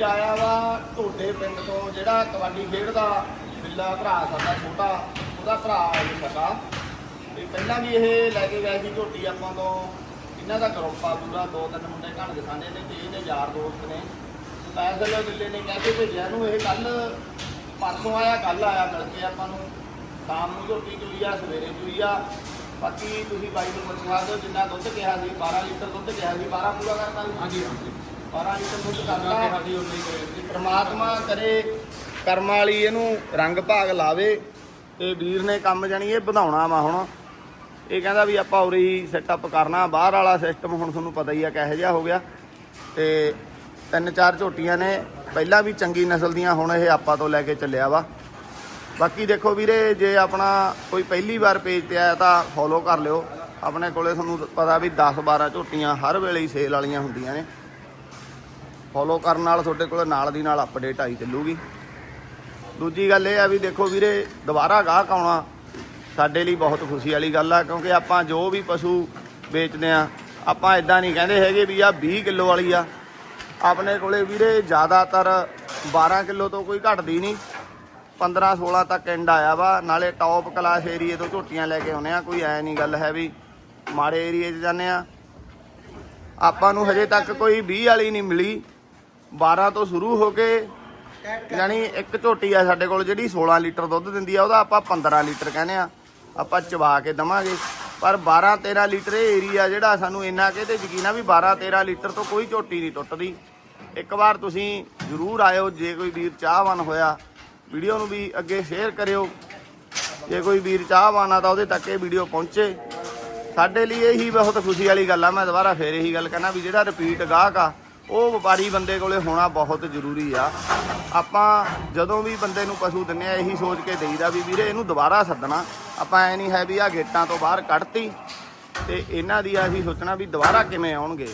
ਵੀਰ ਆਇਆ ਵਾ ਢੋਡੇ ਪਿੰਡ ਤੋਂ, ਜਿਹੜਾ ਕਬੱਡੀ ਖੇਡਦਾ, ਬਿੱਲਾ ਭਰਾ ਸਾਡਾ ਛੋਟਾ, ਉਹਦਾ ਭਰਾ ਇਹ ਸਕਾ ਤੇ ਪਹਿਲਾਂ ਵੀ ਇਹ ਲੈ ਕੇ ਗਏ ਸੀ ਝੋਟੀ ਆਪਾਂ ਤੋਂ। ਇਹਨਾਂ ਦਾ ਗਰੁੱਪ ਆ ਪੂਰਾ, ਦੋ ਤਿੰਨ ਮੁੰਡੇ ਘਣ ਦੇ ਸਾਨੇ ਨੇ, ਤੇ ਇਹਦੇ ਯਾਰ ਦੋਸਤ ਨੇ। ਸਪੈਸ਼ਲ ਦਿੱਲੇ ਨੇ ਕਹਿ ਕੇ ਭੇਜਿਆ ਨੂੰ ਇਹ ਕੱਲ ਪਰਸੋਂ ਆਇਆ ਕੱਲ ਆਇਆ ਮਿਲ ਕੇ ਆਪਾਂ ਨੂੰ। ਸ਼ਾਮ ਨੂੰ ਝੋਟੀ ਚੋਈ ਆ, ਸਵੇਰੇ ਚੋਈ ਆ। ਬਾਕੀ ਤੁਸੀਂ ਬਾਈ ਨੂੰ ਪੁੱਛ ਸਕਦੇ ਜਿੰਨਾ ਦੁੱਧ ਕਿਹਾ ਸੀ 12 ਲੀਟਰ ਦੁੱਧ ਕਿਹਾ ਸੀ 12 ਪੂਰਾ ਕਰਤਾ ਹਾਂਜੀ ਹਾਂਜੀ। 12 ਲੀਟਰ ਦੁੱਧ ਕਰਦਾ ਕਰੇ ਪ੍ਰਮਾਤਮਾ ਕਰੇ, ਕਰਮਾਂ ਵਾਲੀ ਇਹਨੂੰ ਰੰਗ ਭਾਗ ਲਾਵੇ ਤੇ ਵੀਰ ਨੇ ਕੰਮ ਜਾਣੀ ਇਹ ਵਧਾਉਣਾ ਵਾ ਹੁਣ। ਇਹ ਕਹਿੰਦਾ ਵੀ ਆਪਾਂ ਉਰੇ ਹੀ ਸੈਟਅਪ ਕਰਨਾ। ਬਾਹਰ ਵਾਲਾ ਸਿਸਟਮ ਹੁਣ ਤੁਹਾਨੂੰ ਪਤਾ ਹੀ ਆ ਕਿਹੋ ਜਿਹਾ ਹੋ ਗਿਆ। ਤੇ ਤਿੰਨ ਚਾਰ ਝੋਟੀਆਂ ਨੇ। ਪਹਿਲਾਂ ਵੀ ਚੰਗੀ ਨਸਲ ਦੀਆਂ ਹੁਣ ਇਹ ਆਪਾਂ ਤੋਂ ਲੈ ਕੇ ਚੱਲਿਆ ਵਾ। ਬਾਕੀ ਦੇਖੋ ਵੀਰੇ, ਜੇ ਆਪਣਾ ਕੋਈ ਪਹਿਲੀ ਵਾਰ ਪੇਜ ਤੇ ਆਇਆ ਤਾਂ ਫੋਲੋ ਕਰ ਲਿਓ। ਆਪਣੇ ਕੋਲੇ ਤੁਹਾਨੂੰ ਪਤਾ ਵੀ 10 12 ਝੋਟੀਆਂ ਹਰ ਵੇਲੇ ਹੀ ਸੇਲ ਵਾਲੀਆਂ ਹੁੰਦੀਆਂ ਨੇ। ਫੋਲੋ ਕਰਨ ਨਾਲ ਤੁਹਾਡੇ ਕੋਲ ਨਾਲ ਦੀ ਨਾਲ ਅਪਡੇਟ ਆਈ ਚੱਲੂਗੀ। ਦੂਜੀ ਗੱਲ ਇਹ ਆ ਵੀ ਦੇਖੋ ਵੀਰੇ, ਦੁਬਾਰਾ ਗਾਹਕ ਆਉਣਾ ਸਾਡੇ ਲਈ ਬਹੁਤ ਖੁਸ਼ੀ ਵਾਲੀ ਗੱਲ ਆ, ਕਿਉਂਕਿ ਆਪਾਂ ਜੋ ਵੀ ਪਸ਼ੂ ਵੇਚਦੇ ਆ, ਆਪਾਂ ਇਦਾਂ ਨਹੀਂ ਕਹਿੰਦੇ ਹੈਗੇ ਵੀ ਆ 20 ਕਿਲੋ ਵਾਲੀ ਆ। ਆਪਣੇ ਕੋਲੇ ਵੀਰੇ ਜ਼ਿਆਦਾਤਰ 12 ਕਿਲੋ ਤੋਂ ਕੋਈ ਘਟਦੀ ਨਹੀਂ। 15 16 ਤੱਕ ਐਂਡ ਆਇਆ ਵਾ, ਨਾਲੇ ਟੌਪ ਕਲਾਸ ਏਰੀਏ ਤੋਂ ਝੋਟੀਆਂ ਲੈ ਕੇ ਆਉਨੇ ਆ, ਕੋਈ ਐ ਨਹੀਂ ਗੱਲ ਹੈ ਵੀ ਮਾੜੇ ਏਰੀਏ 'ਚ ਜਾਂਦੇ ਆ। ਆਪਾਂ ਨੂੰ ਹਜੇ ਤੱਕ ਕੋਈ 20 ਵਾਲੀ ਨਹੀਂ ਮਿਲੀ। 12 ਤੋਂ ਸ਼ੁਰੂ ਹੋ ਕੇ ਯਾਨੀ ਇੱਕ ਝੋਟੀ ਆ ਸਾਡੇ ਕੋਲ ਜਿਹੜੀ 16 ਲੀਟਰ ਦੁੱਧ ਦਿੰਦੀ ਆ, ਉਹਦਾ ਆਪਾਂ 15 ਲੀਟਰ ਕਹਿੰਦੇ ਆ। ਆਪਾਂ ਚਵਾ ਕੇ ਦਵਾਂਗੇ। ਪਰ 12 13 ਲੀਟਰ ਇਹ ਏਰੀਆ ਜਿਹੜਾ ਸਾਨੂੰ ਇੰਨਾ ਕਿਤੇ ਯਕੀਨ ਆ ਵੀ 12 13 ਲੀਟਰ ਤੋਂ ਕੋਈ ਝੋਟੀ ਨਹੀਂ ਟੁੱਟਦੀ। ਇੱਕ ਵਾਰ ਤੁਸੀਂ ਜ਼ਰੂਰ ਆਇਓ ਜੇ ਕੋਈ ਵੀਰ ਚਾਹਵਾਨ ਹੋਇਆ। ਵੀਡੀਓ ਨੂੰ ਵੀ ਅੱਗੇ ਸ਼ੇਅਰ ਕਰਿਓ। ਜੇ ਕੋਈ ਵੀਰ ਚਾਹਵਾਨ ਆ ਤਾਂ ਉਹਦੇ ਤੱਕ ਇਹ ਵੀਡੀਓ ਪਹੁੰਚੇ। ਸਾਡੇ ਲਈ ਇਹੀ ਬਹੁਤ ਖੁਸ਼ੀ ਵਾਲੀ ਗੱਲ ਆ। ਮੈਂ ਦੁਬਾਰਾ ਫੇਰ ਇਹੀ ਗੱਲ ਕਹਿਣਾ ਵੀ ਜਿਹੜਾ ਰਿਪੀਟ ਗਾਹਕ ਆ ਉਹ ਵਪਾਰੀ ਬੰਦੇ ਕੋਲੇ ਹੋਣਾ ਬਹੁਤ ਜ਼ਰੂਰੀ ਆ। ਆਪਾਂ ਜਦੋਂ ਵੀ ਬੰਦੇ ਨੂੰ ਪਸ਼ੂ ਦਿੰਨੇ ਆ, ਇਹੀ ਸੋਚ ਕੇ ਦੇਈਦਾ ਵੀ ਵੀਰੇ ਇਹਨੂੰ ਦੁਬਾਰਾ ਸੱਦਣਾ। ਆਪਾਂ ਐ ਨਹੀਂ ਹੈ ਵੀ ਆ ਗੇਟਾਂ ਤੋਂ ਬਾਹਰ ਕੱਢਤੀ ਤੇ ਇਹਨਾਂ ਦੀ ਅਸੀਂ ਸੋਚਣਾ ਵੀ ਦੁਬਾਰਾ ਕਿਵੇਂ ਆਉਣਗੇ।